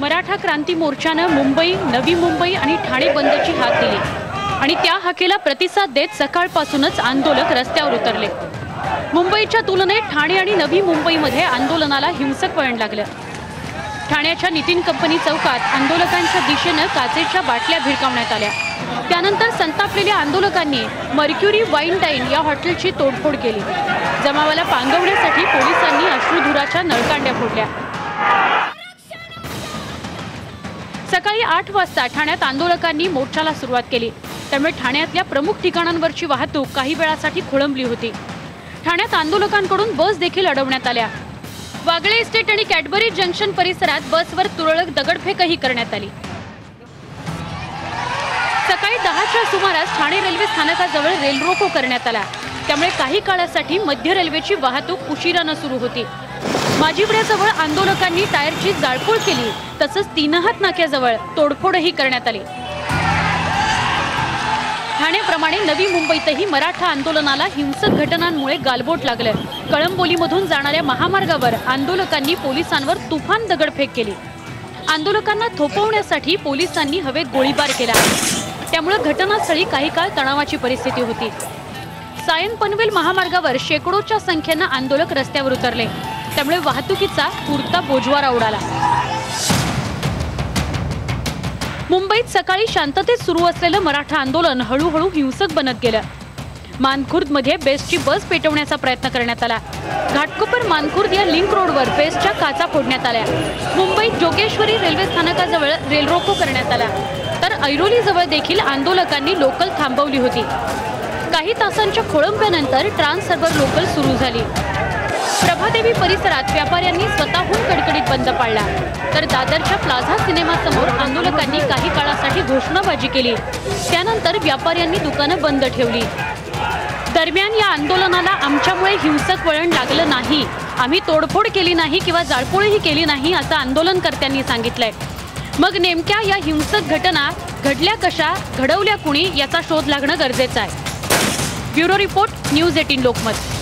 मराठा क्रांती मोर्चानं मुंबई नवी मुंबई आणि ठाणे बंदची हाक दिली. आणि त्या हाकेला प्रतिसाद देत सकाळपासूनच आंदोलक रस्त्यावर उतरले. मुंबईच्या तुलनेत ठाणे आणि नवी मुंबईमध्ये आंदोलनाला हिंसक वळण लागलं. ठाण्याच्या नितीन कंपनी चौकात आंदोलकांच्या दिशेनं काचेच्या बाटल्या भिरकावण्यात आल्या. त्यानंतर संतापलेल्या आंदोलकांनी मर्क्युरी वाईन डाईन या हॉटेलची तोडफोड केली. जमावाला पांगवण्यासाठी पोलिसांनी अश्रुधुराच्या नळकांड्या फोडल्या. सकाळी आठ वाजता ठाण्यात आंदोलकांनी मोर्चाला सुरुवात केली. त्यामुळे ठाण्यातल्या प्रमुख ठिकाणांवरची वाहतूक काही वेळासाठी खोळंबली होती. ठाण्यात आंदोलकांकडून बस देखील अडवण्यात आल्या. वागळे इस्टेट आणि कॅडबरी जंक्शन परिसरात बसवर तुरळक दगडफेकही करण्यात आली. सकाळी दहाच्या सुमारास ठाणे रेल्वे स्थानकाजवळ रेल रोको करण्यात आला. त्यामुळे काही काळासाठी मध्य रेल्वेची वाहतूक उशिरानं सुरू होती. माजीवड्याजवळ आंदोलकांनी टायरची जाळपोळ केली. तसंच तीनहात नाक्याजवळ तोडफोडही करण्यात आली. ठाण्याप्रमाणे नवी मुंबईतही मराठा आंदोलनाला हिंसक घटनांमुळे गालबोट लागलं. कळंबोलीमधून जाणाऱ्या महामार्गावर आंदोलकांनी पोलिसांवर तुफान दगडफेक केली. आंदोलकांना थोपवण्यासाठी पोलिसांनी हवेत गोळीबार केला. त्यामुळे घटनास्थळी काही काळ तणावाची परिस्थिती होती. सायन पनवेल महामार्गावर शेकडोच्या संख्येनं आंदोलक रस्त्यावर उतरले. त्यामुळे वाहतुकीचा पुरता बोजवारा उडाला. मुंबईत सकाळी शांततेत सुरू असलेलं मराठा आंदोलन हळूहळू हिंसक बनत गेलं. मानखुर्दमध्ये बेस्टची बस पेटवण्याचा प्रयत्न करण्यात आला. घाटकोपर मानखुर्द या लिंक रोडवर बेस्टच्या काचा फोडण्यात आल्या. मुंबईत जोगेश्वरी रेल्वे स्थानकाजवळ रेल रोको करण्यात आला. तर ऐरोलीजवळ देखील आंदोलकांनी लोकल थांबवली होती. काही तासांच्या खोळंब्यानंतर ट्रान्स सर्व्हर लोकल सुरू झाली. प्रभादेवी परिसरात व्यापाऱ्यांनी स्वतःहून कडकडीत बंद पाळला तर दादरच्या प्लाझा सिनेमासमोर आंदोलकांनी काही काळासाठी घोषणाबाजी केली. त्यानंतर व्यापाऱ्यांनी दुकानं बंद ठेवली. दरम्यान या आंदोलनाला आमच्यामुळे हिंसक वळण लागलं नाही. आम्ही तोडफोड केली नाही किंवा जाळपोळही केली नाही असं आंदोलनकर्त्यांनी सांगितलंय. मग नेमक्या या हिंसक घटना घडल्या कशा घडवल्या कुणी याचा शोध लागणं गरजेचं आहे. Bureau report news eighteen Lokmat.